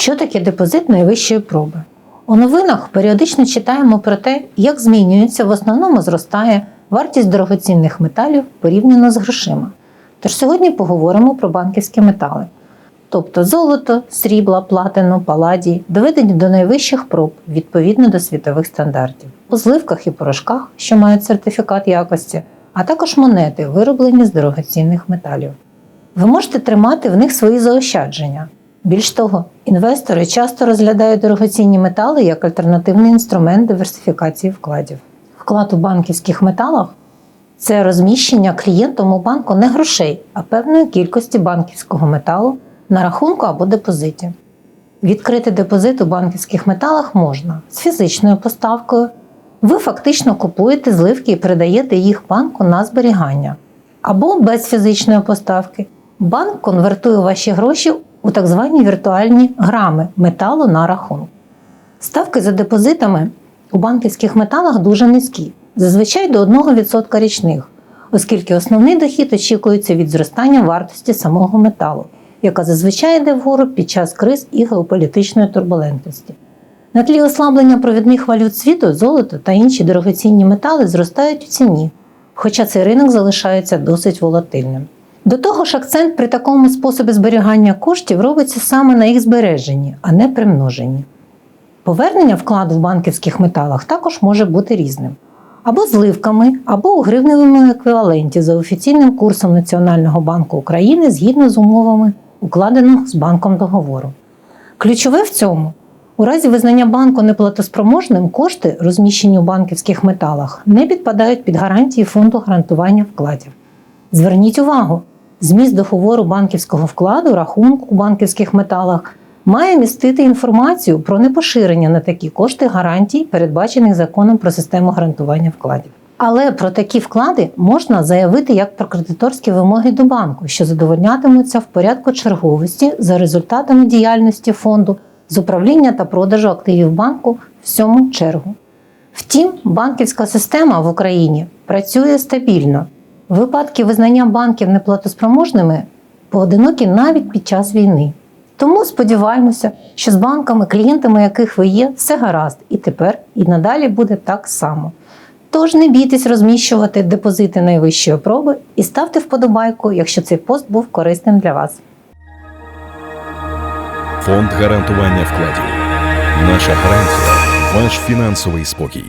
Що таке депозит найвищої проби? У новинах періодично читаємо про те, як змінюється, в основному зростає вартість дорогоцінних металів порівняно з грошима. Тож сьогодні поговоримо про банківські метали, тобто золото, срібло, платину, паладій, доведені до найвищих проб відповідно до світових стандартів, у зливках і порошках, що мають сертифікат якості, а також монети, вироблені з дорогоцінних металів. Ви можете тримати в них свої заощадження. Більш того, інвестори часто розглядають дорогоцінні метали як альтернативний інструмент диверсифікації вкладів. Вклад у банківських металах це розміщення клієнтом у банку не грошей, а певної кількості банківського металу на рахунку або депозиті. Відкрити депозит у банківських металах можна з фізичною поставкою. Ви фактично купуєте зливки і передаєте їх банку на зберігання. Або без фізичної поставки. Банк конвертує ваші гроші у так звані віртуальні грами металу на рахунок. Ставки за депозитами у банківських металах дуже низькі, зазвичай до 1% річних, оскільки основний дохід очікується від зростання вартості самого металу, яка зазвичай йде вгору під час криз і геополітичної турбулентності. На тлі ослаблення провідних валют світу золото та інші дорогоцінні метали зростають у ціні, хоча цей ринок залишається досить волатильним. До того ж, акцент при такому способі зберігання коштів робиться саме на їх збереженні, а не примноженні. Повернення вкладу в банківських металах також може бути різним. Або зливками, або у гривневому еквіваленті за офіційним курсом Національного банку України згідно з умовами укладеного з банком договору. Ключове в цьому у разі визнання банку неплатоспроможним кошти, розміщені у банківських металах, не підпадають під гарантії фонду гарантування вкладів. Зверніть увагу, зміст договору банківського вкладу, рахунку у банківських металах має містити інформацію про непоширення на такі кошти гарантій, передбачених законом про систему гарантування вкладів. Але про такі вклади можна заявити як про кредиторські вимоги до банку, що задовольнятимуться в порядку черговості за результатами діяльності фонду з управління та продажу активів банку в сьому чергу. Втім, банківська система в Україні працює стабільно. Випадки визнання банків неплатоспроможними поодинокі навіть під час війни. Тому сподіваємося, що з банками, клієнтами яких ви є, все гаразд і тепер і надалі буде так само. Тож не бійтесь розміщувати депозити найвищої проби і ставте вподобайку, якщо цей пост був корисним для вас. Фонд гарантування вкладів. Наша гарантія ваш фінансовий спокій.